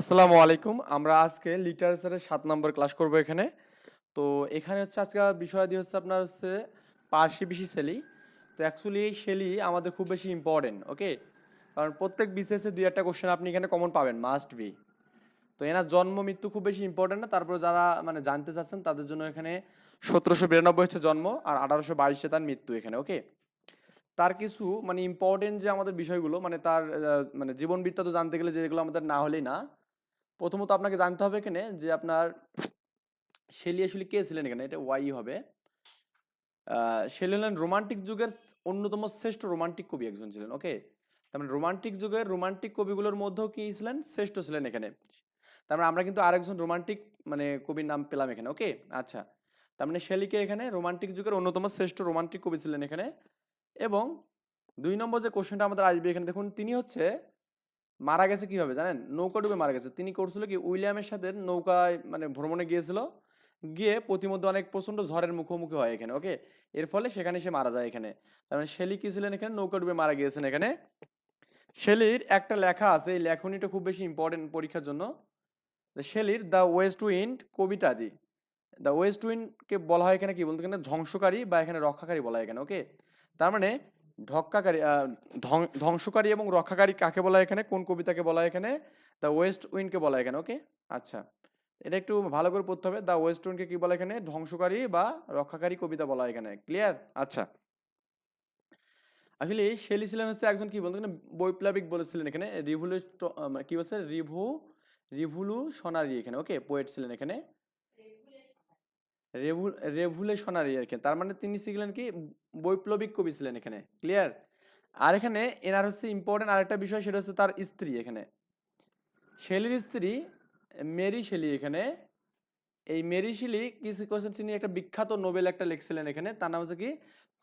আসসালামু আলাইকুম। আমরা আজকে লিটারেচারের সাত নম্বর ক্লাস করব এখানে। তো এখানে হচ্ছে আজকে বিষয় দিয়ে হচ্ছে আপনার হচ্ছে পার্সি বিশি শেলি তো অ্যাকচুয়ালি এই শেলি আমাদের খুব বেশি ইম্পর্টেন্ট ওকে কারণ প্রত্যেক বিসিএসে দুই একটা কোশ্চেন আপনি এখানে কমন পাবেন মাস্ট বি তো এনার জন্ম, মৃত্যু খুব বেশি ইম্পর্টেন্ট না, তারপর যারা মানে জানতে চাচ্ছেন তাদের জন্য এখানে সতেরোশো বিরানব্বই হচ্ছে জন্ম আর আঠারোশো বাইশে তার মৃত্যু এখানে ওকে তার কিছু মানে ইম্পর্টেন্ট যে আমাদের বিষয়গুলো মানে তার মানে জীবন বৃত্তান্ত জানতে গেলে যেগুলো আমাদের না হলেই না। প্রথমত আপনাকে জানতে হবে এখানে যে আপনার শেলি আসলে কে ছিলেন এখানে? এটা ওয়াই হবে। শেলি হলেন রোমান্টিক যুগের অন্যতম শ্রেষ্ঠ রোমান্টিক কবি একজন ছিলেন, ওকে? তার মানে রোমান্টিক যুগের রোমান্টিক কবিগুলোর মধ্যেও কি ছিলেন? শ্রেষ্ঠ ছিলেন এখানে। তার মানে আমরা কিন্তু আরেকজন রোমান্টিক মানে কবির নাম পেলাম এখানে, ওকে? আচ্ছা। তার মানে শেলিকে এখানে রোমান্টিক যুগের অন্যতম শ্রেষ্ঠ রোমান্টিক কবি ছিলেন এখানে। এবং দুই নম্বর যে কোশ্চেনটা আমাদের আসবে এখানে, দেখুন, তিনি হচ্ছে মারা গেছে কীভাবে জানেন? নৌকা ডুবে মারা গেছে। তিনি করছিল কি, উইলিয়ামের সাথে নৌকায় মানে ভ্রমণে গিয়েছিল। গিয়ে প্রতিমধ্যে অনেক প্রচণ্ড ঝড়ের মুখোমুখি হয় এখানে, ওকে? এর ফলে সেখানে সে মারা যায় এখানে। তার মানে শেলি কি ছিলেন এখানে? নৌকা ডুবে মারা গিয়েছেন এখানে। শেলির একটা লেখা আছে, এই লেখনীটা খুব বেশি ইম্পর্টেন্ট পরীক্ষার জন্য। শেলির দ্য ওয়েস্ট উইন্ড কবিতাজি দ্য ওয়েস্ট উইন্ডকে বলা হয় এখানে কি বলতে? এখানে ধ্বংসকারী বা এখানে রক্ষাকারী বলা হয় এখানে, ওকে? তার মানে ঢক্কাকারী ধ্বং- ধ্বংসকারী এবং রক্ষাকারী কাকে বলা হয় এখানে? কোন কবিতাকে বলা হয় এখানে? দ্য ওয়েস্ট উইন্ডকে বলা এখানে ওকে আচ্ছা। এটা একটু ভালো করে পড়তে হবে। দ্য ওয়েস্ট উইন্ডকে কি বলা এখানে? ধ্বংসকারী বা রক্ষাকারী কবিতা বলা এখানে। ক্লিয়ার আচ্ছা। আসলে শেলি ছিলেন হচ্ছে একজন কি বলতো? এখানে বৈপ্লবিক বলেছিলেন এখানে। রিভুলু কি বলছে? রিভু রিভুলু রিভুলুশনারি এখানে ওকে পোয়েট ছিলেন এখানে। রেভু রেভুলেশনারি আর কি। তার মানে তিনি ছিলেন কি? বৈপ্লবিক কবি ছিলেন এখানে ক্লিয়ার আর এখানে এনার হচ্ছে ইম্পর্টেন্ট আরেকটা বিষয়, সেটা হচ্ছে তার স্ত্রী এখানে। শেলির স্ত্রী, মেরি শেলি এখানে। এই মেরি শেলি কি করেছেন তিনি একটা বিখ্যাত নোবেল একটা লিখছিলেন এখানে, তার নাম হচ্ছে কি?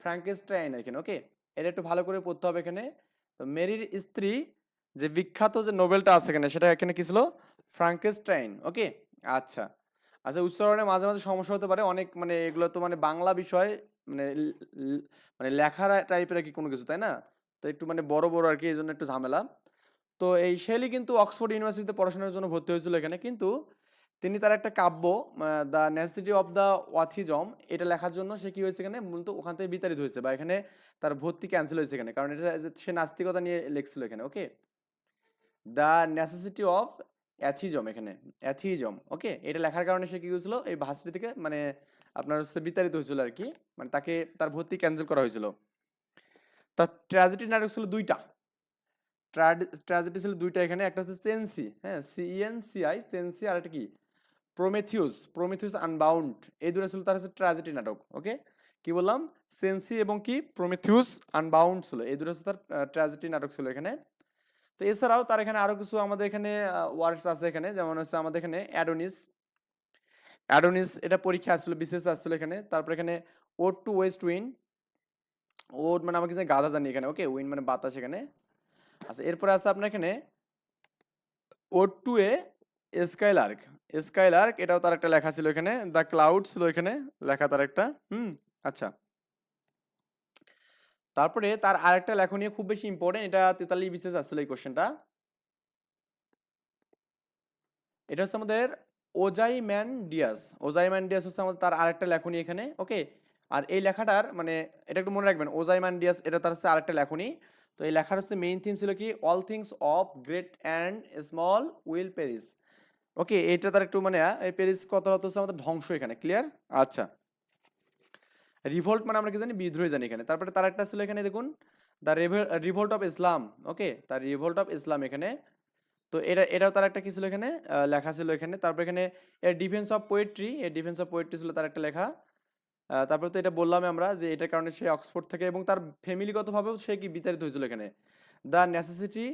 ফ্র্যাঙ্কেস্টাইন এখানে ওকে এটা একটু ভালো করে পড়তে হবে এখানে। তো মেরির স্ত্রী, যে বিখ্যাত যে নোবেলটা আছে এখানে, সেটা এখানে কি ছিল? ফ্রাঙ্কেস্টাইন ওকে আচ্ছা। আচ্ছা উচ্চারণে মাঝে মাঝে সমস্যা হতে পারে, অনেক মানে এগুলো তো মানে বাংলা বিষয় মানে মানে লেখার টাইপের আর কি কোনো কিছু, তাই না? তো একটু মানে বড় বড় আর কি এই জন্য একটু ঝামেলা। তো এই শেলি কিন্তু অক্সফোর্ড ইউনিভার্সিটিতে পড়াশোনার জন্য ভর্তি হয়েছিল এখানে। কিন্তু তিনি তার একটা কাব্য the necessity of the atheism এটা লেখার জন্য সে কী হয়েছে এখানে? মূলত ওখান থেকে বিতাড়িত হয়েছে বা এখানে তার ভর্তি ক্যান্সেল হয়েছে এখানে। কারণ এটা সে নাস্তিকতা নিয়ে লিখছিল এখানে okay the necessity of atheism এখানে অ্যাথিজম ওকে এটা লেখার কারণে সে কী হয়েছিল? এই ভাষাটি থেকে মানে আপনার হচ্ছে বিতাড়িত হয়েছিল আর কি মানে তাকে তার ভর্তি ক্যান্সেল করা হয়েছিল। তার ট্র্যাজেডি নাটক ছিল দুইটা। ট্র্যাজেডি ছিল দুইটা এখানে, একটা হচ্ছে সেন্সি হ্যাঁ? সিএন সিআই সেন্সি আর একটা কি? প্রোমেথিউস প্রোমেথিউস আনবাউন্ড এই দুটো ছিল তার হচ্ছে ট্র্যাজেডি নাটক ওকে কি বললাম? সেন্সি এবং কি? প্রোমেথিউস আনবাউন্ড ছিল, এই দুটো হচ্ছে তার ট্র্যাজেডি নাটক ছিল এখানে। তো এছাড়াও তার এখানে আরও কিছু আমাদের এখানে ওয়ার্ডস আছে এখানে। যেমন হচ্ছে আমাদের এখানে অ্যাডোনিস অ্যাডোনিস এটা পরীক্ষা আসছিল, বিশেষ আসছিল এখানে। তারপর এখানে ode to west wind ode মানে আমাকে গাধা জানি এখানে ওকে উইন মানে বাতাস এখানে। আচ্ছা এরপরে আছে আপনার এখানে ode to a skylark skylark এটাও তার একটা লেখা ছিল এখানে। দ্য ক্লাউড ছিল এখানে, লেখা তার একটা। হুম আচ্ছা। তারপরে তার আরেকটা লেখনী খুব বেশি ইম্পর্টেন্ট এটা তেতাল্লিশ বিশেষ আসছিল এই কোশ্চেনটা এটা হচ্ছে আমাদের ওজাইম্যান ডিয়াস। ওজাইম্যান ডিয়াস হচ্ছে আমাদের তার আরেকটা লেখনী এখানে ওকে আর এই লেখাটার মানে এটা একটু মনে রাখবেন, ওজাইম্যান ডিয়াস এটা তার হচ্ছে আরেকটা লেখনী। তো এই লেখার হচ্ছে মেইন থিম ছিল কি? All things of great and small will perish okay এটা তার একটু মানে এই পেরিস কত হচ্ছে আমাদের ধ্বংস এখানে ক্লিয়ার আচ্ছা। রিভোল্ট মানে আমরা কি জানি? বিদ্রোহ জানি এখানে। তারপরে তার একটা ছিল এখানে, দেখুন the revolt of Islam okay তার রিভোল্ট অফ ইসলাম এখানে। তো এটা, এটাও তার একটা কি ছিল এখানে? লেখা ছিল এখানে। তারপর এখানে এর ডিফেন্স অফ পোয়েট্রি এর ডিফেন্স অফ পোয়েট্রি ছিল তার একটা লেখা। তারপরে তো এটা বললাম আমরা যে এটার কারণে সে অক্সফোর্ড থেকে এবং তার ফ্যামিলিগতভাবেও সে কি বিতাড়িত হয়েছিল এখানে? The necessity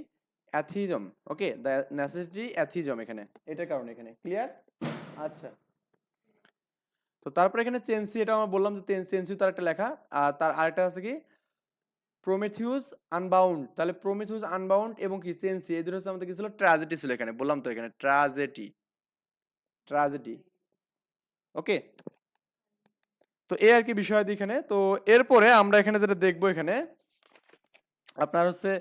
atheism okay the necessity atheism এখানে। এটার কারণে এখানে। ক্লিয়ার আচ্ছা। তো তারপরে এখানে চেন্সি এটা আমরা বললাম যে চেন্সি তার একটা লেখা। আর তার আরেকটা আছে কি? প্রোমেথিউস আনবাউন্ড তাহলে প্রোমেথিউস আনবাউন্ড এবং কি? চেন্সি এই দুটো হচ্ছে আমাদের কি ছিল? ট্র্যাজেডি ছিল এখানে, বললাম তো এখানে। ট্র্যাজেডি ট্র্যাজেডি ওকে তো এই আর কি বিষয় এখানে। তো এরপরে আমরা এখানে যেটা দেখব এখানে, আপনার হচ্ছে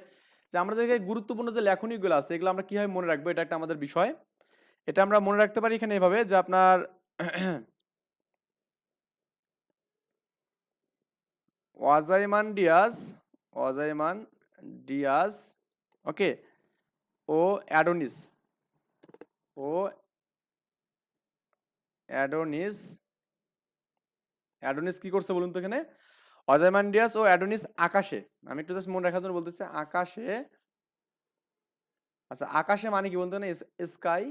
যে আমাদের যে গুরুত্বপূর্ণ যে লেখনীগুলো আছে, এগুলো আমরা কীভাবে মনে রাখব? এটা একটা আমাদের বিষয়। এটা আমরা মনে রাখতে পারি এখানে এভাবে যে আপনার Ozymandias Ozymandias okay, O Adonais O Adonais Adonais কি করছে বলুন তো এখানে? অজাইমান ডিয়াস ও অ্যাডোনিস আকাশে, আমি একটু জাস্ট মনে রাখার জন্য বলতেছি, আকাশে আচ্ছা আকাশে মানে কি বলতে না স্কাই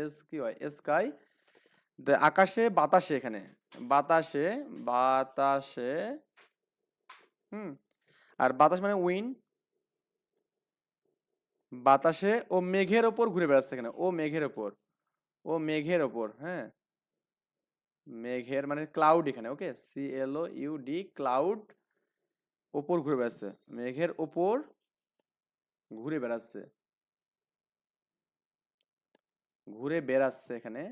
এস কি হয়? স্কাই আকাশে বাতাসে এখানে। বাতাসে বাতাসে, হুম, আর বাতাস মানে উইন বাতাসে ও মেঘের ওপর ঘুরে বেড়াচ্ছে এখানে। ও মেঘের ওপর। ও মেঘের ওপর হ্যাঁ। মেঘের মানে ক্লাউড এখানে okay C L O U D cloud ওপর ঘুরে বেড়াচ্ছে। মেঘের ওপর ঘুরে বেড়াচ্ছে। ঘুরে বেড়াচ্ছে এখানে।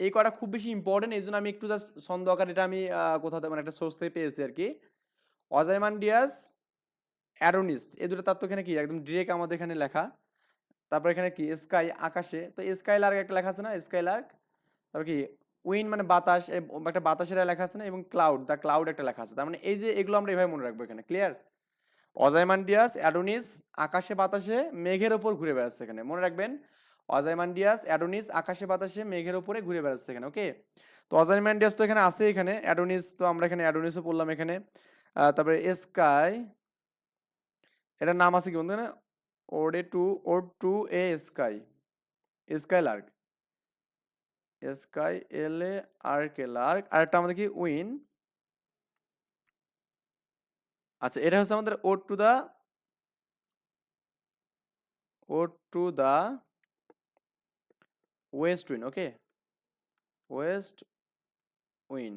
এই কটা খুব বেশি ইম্পর্টেন্ট এই জন্য আমি একটু জাস্ট ছন্দ আকার এটা আমি কোথাও মানে একটা সোর্স থেকে পেয়েছি আর কি। অজাইমান্ডিয়াস অ্যারোনিস এই দুটো তার তো এখানে কি? একদম ডিরেক্ট আমাদের এখানে লেখা। তারপর এখানে কি? স্কাই আকাশে। তো স্কাই লার্ক একটা লেখা আছে না? স্কাই লার্ক তারপর কি? উইন মানে বাতাস একটা বাতাসের লেখা আছে না? এবং ক্লাউড দ্য ক্লাউড একটা লেখা আছে। তার মানে এই যে এগুলো আমরা এভাবে মনে রাখব এখানে ক্লিয়ার অজাইমান্ডিয়াস অ্যাডোনিস আকাশে, বাতাসে, মেঘের ওপর ঘুরে বেড়াচ্ছে এখানে। মনে রাখবেন অজাইমান্ডিয়াস, অ্যাডোনিস, আকাশে বাতাসে মেঘের ওপরে ঘুরে বেড়াচ্ছে এখানে, ওকে? তো অজাইমান্ডিয়াস তো এখানে আছে এখানে, অ্যাডোনিস তো আমরা এখানে অ্যাডোনিসও পড়লাম এখানে। তারপরে স্কাই, এটার নাম আছে কি বলতে না ode to, ode to a sky skylark, sky L A R K lark আর একটা আমাদের কি? উইন। আচ্ছা এটা হচ্ছে আমাদের ode to the, ode to the west wind okay west wind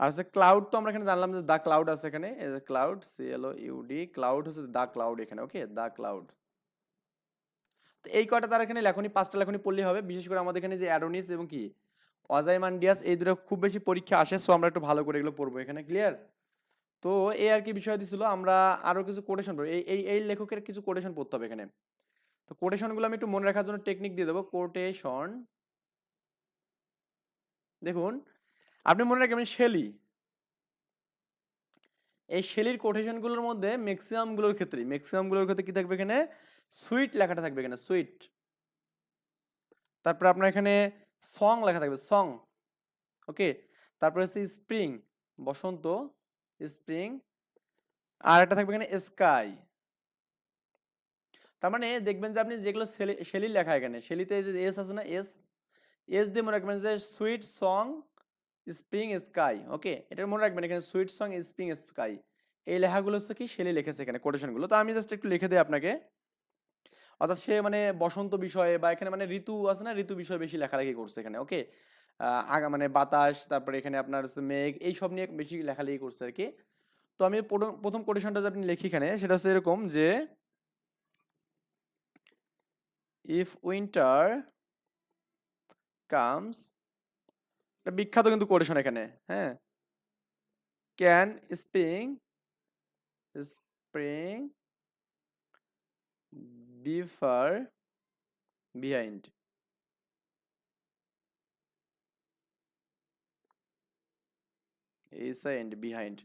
আর হচ্ছে ক্লাউড তো আমরা এখানে জানলাম যে দা ক্লাউড আছে এখানে cloud C L U D cloud হচ্ছে দা ক্লাউড এখানে ওকে দা ক্লাউড তো এই কয়টা তার এখানে লেখনি, পাঁচটা লেখনি পড়লেই হবে, বিশেষ করে আমাদের এখানে যে অ্যাডোনিস এবং কি অজাইমান্ডিয়াস এই দুটো খুব বেশি পরীক্ষা আসে সো আমরা একটু ভালো করে এগুলো পড়ব এখানে ক্লিয়ার তো এই আর কি বিষয় দিছিল, আমরা আরও কিছু কোটেশন পড়ব, এই এই লেখকের কিছু কোটেশন পড়তে হবে এখানে। তো কোটেশনগুলো আমি একটু মনে রাখার জন্য টেকনিক দিয়ে দেবো। কোটেশন দেখুন, আপনি মনে রাখবেন শেলি এই শেলির কোটেশনগুলোর মধ্যে ম্যাক্সিমামগুলোর ক্ষেত্রে ম্যাক্সিমামগুলোর ক্ষেত্রে কি থাকবে এখানে? সুইট লেখাটা থাকবে এখানে সুইট তারপর আপনার এখানে সং লেখা থাকবে সং ওকে তারপরে হচ্ছে স্প্রিং বসন্ত স্প্রিং আর একটা থাকবে এখানে স্কাই তার মানে দেখবেন যে আপনি যেগুলো শেলি লেখা এখানে শেলিতে যে এস আছে না এস এস দিয়ে মনে রাখবেন যে sweet song spring sky okay এটা মনে রাখবেন এখানে সুইট সং স্প্রিং স্কাই এই লেখাগুলো হচ্ছে কি শেলি লিখেছে এখানে কোটেশনগুলো তো আমি জাস্ট একটু লিখে দিই আপনাকে। অর্থাৎ সে মানে বসন্ত বিষয়ে বা এখানে মানে ঋতু আছে না, ঋতু বিষয়ে বেশি লেখালেখি করছে এখানে ওকে আগা মানে বাতাস, তারপরে এখানে আপনার হচ্ছে মেঘ, এইসব নিয়ে বেশি লেখালেখি করছে আর কি। তো আমি প্রথম- প্রথম কোটেশনটা যে আপনি লিখি এখানে, সেটা হচ্ছে এরকম যে ইফ উইন্টার কামস এটা বিখ্যাত কিন্তু কোটেশন এখানে হ্যাঁ? Can spring spring be far behind এই সাইড বিহাইন্ড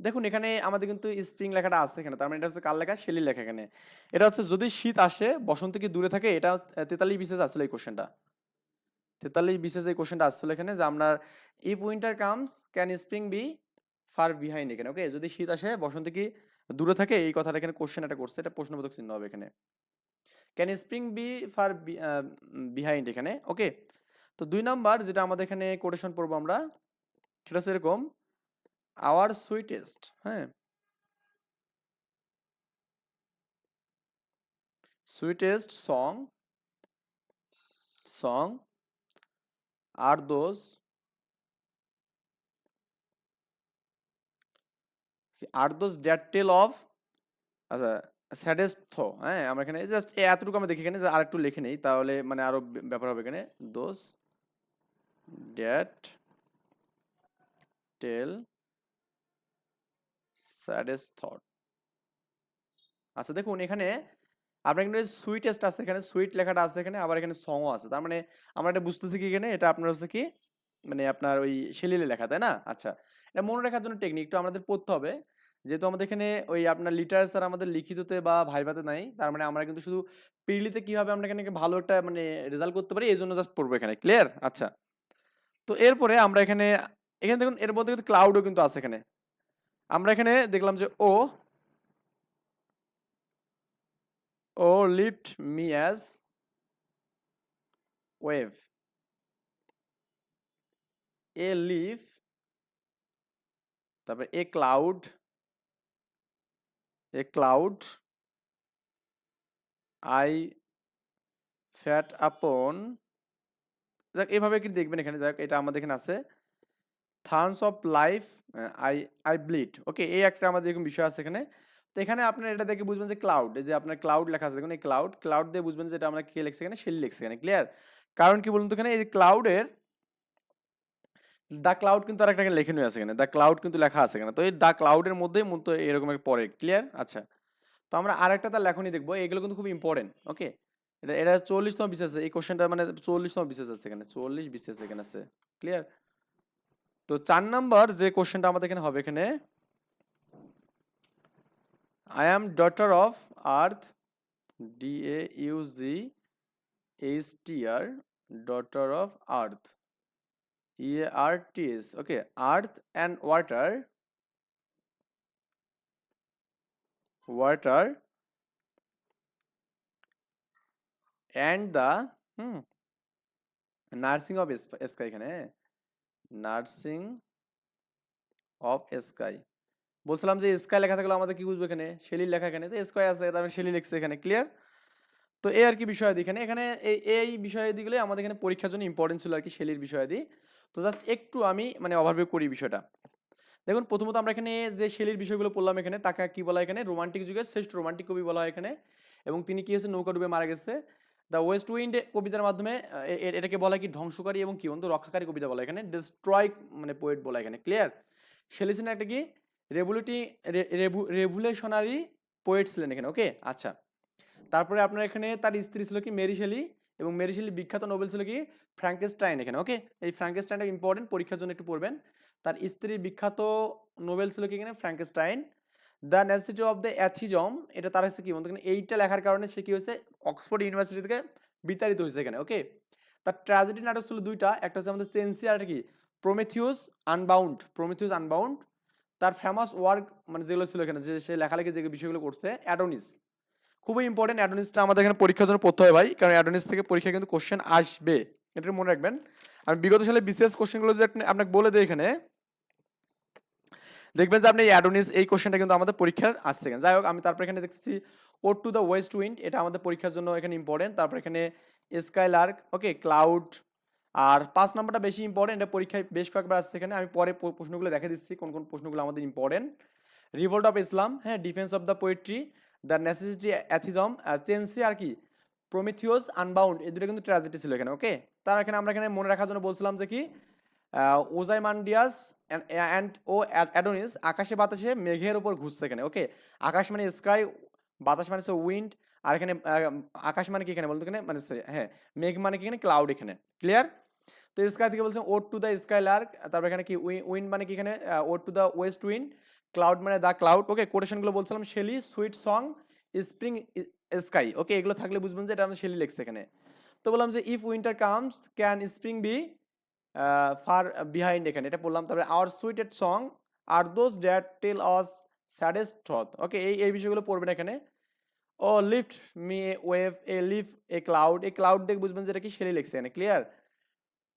দেখুন, এখানে আমাদের কিন্তু স্প্রিং লেখাটা আছে এখানে, তার মানে এটা হচ্ছে কার লেখা শেলি লেখা এখানে। এটা হচ্ছে যদি শীত আসে, বসন্ত কি দূরে থাকে? এটা তেতাল্লিশ বিশেষ আসলে এই কোশ্চেনটা তেতাল্লিশ বিশেষ এই কোশ্চেনটা আসছিল এখানে যে আপনার if winter comes can spring be far behind এখানে ওকে যদি শীত আসে, বসন্ত কি দূরে থাকে? এই কথাটা এখানে কোশ্চেন একটা করছে, এটা প্রশ্নবোধক চিহ্ন হবে এখানে। Can spring be far behind এখানে ওকে তো দুই নাম্বার যেটা আমাদের এখানে কোটেশন পড়ব আমরা, সেটা হচ্ছে এরকম আওয়ার সুইটেস্ট হ্যাঁ? Sweetest song song are those are those that tell of আচ্ছা স্যাডেস্ট থ হ্যাঁ আমরা এখানে জাস্ট এতটুকু আমরা দেখি এখানে আর একটু লিখে নেই, তাহলে মানে আরও ব্যাপার হবে এখানে those that tell saddest thought আচ্ছা দেখুন, এখানে আপনার কিন্তু সুইটেস্ট আছে, এখানে সুইট লেখাটা আছে, এখানে আবার এখানে সংও আছে। তার মানে আমরা এটা বুঝতেছি কি এখানে? এটা আপনার হচ্ছে কি? মানে আপনার ওই সেলিলে লেখা, তাই না? আচ্ছা এটা মনে রাখার জন্য টেকনিক তো আমাদের পড়তে হবে। যেহেতু আমাদের এখানে ওই আপনার লিটারেচার আমাদের লিখিততে বা ভাইভাতে নাই, তার মানে আমরা কিন্তু শুধু পিলিতে কীভাবে আমরা এখানে ভালো একটা মানে রেজাল্ট করতে পারি এই জন্য জাস্ট পড়ব এখানে ক্লিয়ার আচ্ছা তো এরপরে আমরা এখানে এখানে দেখুন, এর মধ্যে কিন্তু ক্লাউডও কিন্তু আছে এখানে। আমরা এখানে দেখলাম যে O O lift me as wave a leaf তারপর a cloud a cloud I fall upon দেখ, এভাবে কি দেখবেন এখানে, দেখ, এটা আমাদের এখানে আছে। Thorns of life I I bleed. Okay, এই একটা আমাদের এরকম বিষয় আছে এখানে। তো এখানে আপনার এটা দেখে বুঝবেন যে ক্লাউড যে আপনার ক্লাউড লেখা আছে, দেখুন এই ক্লাউড ক্লাউড দিয়ে বুঝবেন যে এটা আমরা কে লিখছে এখানে? শেলি লিখছে এখানে ক্লিয়ার কারণ কি বলুন তো এখানে? এই ক্লাউডের দ্য ক্লাউড কিন্তু আর একটা লেখানো আছে এখানে। দ্য ক্লাউড কিন্তু লেখা আছে এখানে। তো এই দ্য ক্লাউডের মধ্যেই মূলত এরকম একটা পরে ক্লিয়ার আচ্ছা। তো আমরা আরেকটা তার লেখনি দেখব। এগুলো কিন্তু খুব ইম্পর্টেন্ট ওকে? এটা এটা চল্লিশতম বিশেষ আছে। এই কোশ্চেনটা মানে চল্লিশতম বিশেষ আছে এখানে, চল্লিশ বিশেষ এখানে আছে ক্লিয়ার তো চার নাম্বার যে কোশ্চেনটা আমাদের এখানে হবে এখানে I am daughter of earth D A U G H T R daughter of earth E A R T S okay earth and water water and the hmm nursing of sky এখানে nursing of sky. বলছিলাম যে sky লেখা থাকলে আমাদের কি বুঝব এখানে? Shelley লেখা এখানে। তো স্কাই আছে তারপরে শেলি লিখছে এখানে ক্লিয়ার তো এই আর কি বিষয়াদি এখানে? এখানে এই এই বিষয়াদিগুলো আমাদের এখানে পরীক্ষার জন্য ইম্পর্টেন্ট ছিল আর কি শেলির বিষয়াদি তো জাস্ট একটু আমি মানে ওভারভিউ করি বিষয়টা। দেখুন, প্রথমত আমরা এখানে যে শেলির বিষয়গুলো পড়লাম এখানে, তাকে কি বলা এখানে? রোমান্টিক যুগের শ্রেষ্ঠ রোমান্টিক কবি বলা হয় এখানে। এবং তিনি কি হয়েছে? নৌকা ডুবে মারা গেছে। দ্য ওয়েস্ট উইন্ড কবিতার মাধ্যমে এটাকে বলা কি ধ্বংসকারী এবং কি বলতো রক্ষাকারী কবিতা বলা এখানে ডিস্ট্রয় মানে পোয়েট বলা এখানে ক্লিয়ার শেলিসিন একটা কি? রেভুলিটি রেভুলেশনারি পোয়েট ছিলেন এখানে ওকে আচ্ছা। তারপরে আপনার এখানে তার স্ত্রী ছিল কি? মেরি শেলি এবং মেরি শেলি বিখ্যাত নোবেল ছিল কি? ফ্র্যাঙ্কেস্টাইন এখানে ওকে এই ফ্র্যাঙ্কেস্টাইনটা ইম্পর্টেন্ট পরীক্ষার জন্য একটু পড়বেন। তার স্ত্রীর বিখ্যাত নোবেল ছিল কি এখানে? Frankenstein the necessity of the atheism এটা তার হচ্ছে কি বলতো এইটা লেখার কারণে সে কি হয়েছে? অক্সফোর্ড ইউনিভার্সিটি থেকে বিতাড়িত হয়েছে এখানে ওকে তার ট্র্যাজেডি নাটক ছিল দুইটা, একটা হচ্ছে আমাদের সেন্সি আর কি? প্রোমেথিউস আনবাউন্ড প্রোমেথিউস আনবাউন্ড তার ফেমাস ওয়ার্ক মানে যেগুলো ছিল এখানে, যে সে লেখালেখি যে বিষয়গুলো করছে অ্যাডোনিস খুবই ইম্পর্টেন্ট অ্যাডোনিসটা আমাদের এখানে পরীক্ষার জন্য পড়তে হয় ভাই, কারণ অ্যাডোনিস থেকে পরীক্ষা কিন্তু কোশ্চেন আসবে, এটা মনে রাখবেন। আমি বিগত সালে বিশেষ কোশ্চেনগুলো যে আপনি- আপনাকে বলে দিই এখানে দেখবেন যে আপনি অ্যাডোনিস এই কোশ্চেনটা কিন্তু আমাদের পরীক্ষার আসছে যাই হোক, আমি তারপর এখানে দেখতেছি ode to the west wind এটা আমাদের পরীক্ষার জন্য এখানে ইম্পর্টেন্ট তারপর এখানে স্কাই লার্ক ওকে ক্লাউড আর পাঁচ নাম্বারটা বেশি ইম্পর্টেন্ট এটা পরীক্ষায় বেশ কয়েকবার আসছে এখানে। আমি পরে প্রশ্নগুলো দেখে দিচ্ছি, কোন কোন প্রশ্নগুলো আমাদের ইম্পর্টেন্ট রিভোল্ট অফ ইসলাম হ্যাঁ defence of the poetry the necessity atheism Cenci আর কি প্রমিথিওস আনবাউন্ড এই দুটো কিন্তু ট্র্যাজেডি ছিল এখানে ওকে তার এখানে আমরা এখানে মনে রাখার জন্য বলছিলাম যে কি ওজাইমান্ডিয়াস অ্যান্ড ও অ্যাডোনিস আকাশে বাতাসে মেঘের ওপর ঘুরছে এখানে ওকে আকাশ মানে স্কাই বাতাস মানে হচ্ছে উইন্ড আর এখানে আকাশ মানে কি এখানে বলতো এখানে? মানে হ্যাঁ মেঘ মানে কি এখানে? ক্লাউড এখানে ক্লিয়ার তো স্কাই থেকে বলছেন ode to the skylark তারপর এখানে কি উইন্ড মানে কি এখানে? Ode to the west wind cloud মানে দ্য ক্লাউড ওকে কোটেশনগুলো বলছিলাম Shelley sweet song spring sky okay এগুলো থাকলে বুঝবেন যে এটা আমাদের শেলি লেখছে এখানে। তো বললাম যে if winter comes can spring be far behind এখানে, এটা বললাম তারপরে our sweetest song are those that tell of saddest থ্রথ okay এই এই বিষয়গুলো পড়বেন এখানে। O lift me a wave a leaf a cloud a cloud দেখে বুঝবেন যে এটা কি শেলি লেখছে এখানে ক্লিয়ার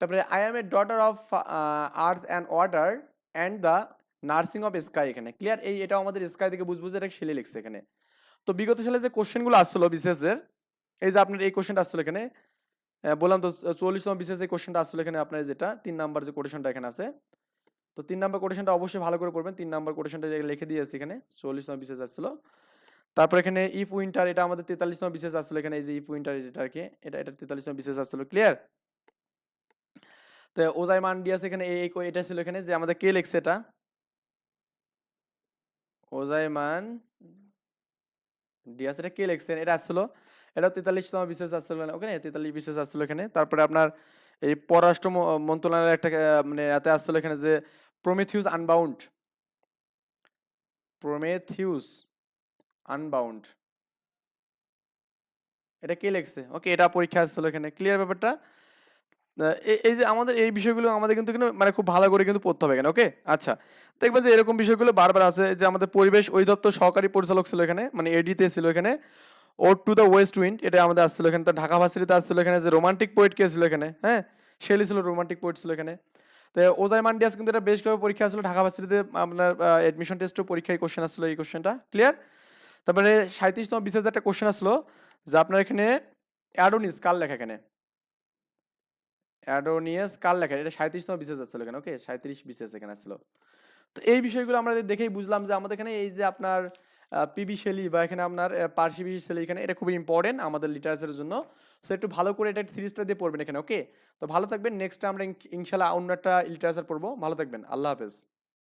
তারপরে I am a daughter of earth and water and the nursing of sky এখানে ক্লিয়ার এই, এটাও আমাদের স্কাই থেকে বুঝব যে এটা শেলি লিখছে এখানে। তো বিগত সালে যে কোশ্চেনগুলো আসছিল বিশেষের এই যে আপনার এই কোশ্চেনটা আসছিল এখানে বললাম তো চল্লিশতম বিশেষ এই কোশ্চেনটা আসছিল এখানে আপনার যেটা, তিন নাম্বার যে কোটেশনটা এখানে আছে। তো তিন নাম্বার কোটেশনটা অবশ্যই ভালো করে পড়বেন। তিন নাম্বার কোটেশনটা লিখে দিয়েছি এখানে, চল্লিশতম বিশেষ আসছিল। তারপর এখানে ইফ উইন্টার এটা আমাদের তেতাল্লিশতম বিশেষ আসছিল এখানে, এই যে ইফ উইন্টার এটা আর কি, এটা এটা তেতাল্লিশতম বিশেষ আসছিল ক্লিয়ার তো ওজাই মান্ডিয়াস এখানে, এই এটা ছিল এখানে যে আমাদের কে লিখছে এটা? ওজাইমান ডিয়াস এটা কে লিখছেন এটা আসছিল এটা তেতাল্লিশতম বিশেষ আসছিল ওখানে তেতাল্লিশ বিশেষ আসছিল এখানে। তারপরে আপনার এই পররাষ্ট্র মন্ত্রণালয়ের একটা মানে এতে আসছিল এখানে যে প্রমেথিউস আনবাউন্ড প্রমেথিউস আনবাউন্ড এটা কে লেখছে? ওকে, এটা পরীক্ষা আসছিল এখানে। ক্লিয়ার ব্যাপারটা? এই- যে আমাদের, এই বিষয়গুলো আমাদের কিন্তু কিন্তু মানে খুব ভালো করে কিন্তু পড়তে হবে এখানে, ওকে? আচ্ছা দেখবেন যে এরকম বিষয়গুলো বারবার আছে যে আমাদের পরিবেশ অধিদপ্তর সহকারী পরিচালক ছিল এখানে মানে এডিতে ছিল এখানে। Ode to the west wind এটা আমাদের আসছিল এখানে। তো ঢাকা ভার্সিটিতে আসছিল এখানে যে রোমান্টিক পোয়েট কে ছিল এখানে হ্যাঁ? শেলি ছিল রোমান্টিক পোয়েট ছিল এখানে। তো ওজাই মান্ডিয়াস কিন্তু এটা বেশ কবে পরীক্ষা আসলো ঢাকা ভার্সিটিতে আপনার এডমিশন টেস্টও পরীক্ষায় কোশ্চেন আসলো এই কোশ্চেনটা ক্লিয়ার তারপরে সাঁত্রিশতম বিশেষ একটা কোশ্চেন আসলো যে আপনার এখানে অ্যাডোনিস কার লেখা এখানে? অ্যাডোনিয়াস কার লেখা? এটা সাঁত্রিশতম বিশেষ আসছিল এখানে ওকে সাঁত্রিশ বিশেষ এখানে আসলো তো এই বিষয়গুলো আমরা দেখেই বুঝলাম যে আমাদের এখানে এই যে আপনার পিবি শেলি বা এখানে আপনার পার্সি বিশি শেলি এখানে, এটা খুবই ইম্পর্টেন্ট আমাদের লিটারেচারের জন্য। সো একটু ভালো করে এটা সিরিজটা দিয়ে পড়বেন এখানে ওকে তো ভালো থাকবেন নেক্সট আমরা ইনশাল্লাহ অন্য একটা লিটারেচার পড়ব। ভালো থাকবেন, আল্লাহ হাফেজ।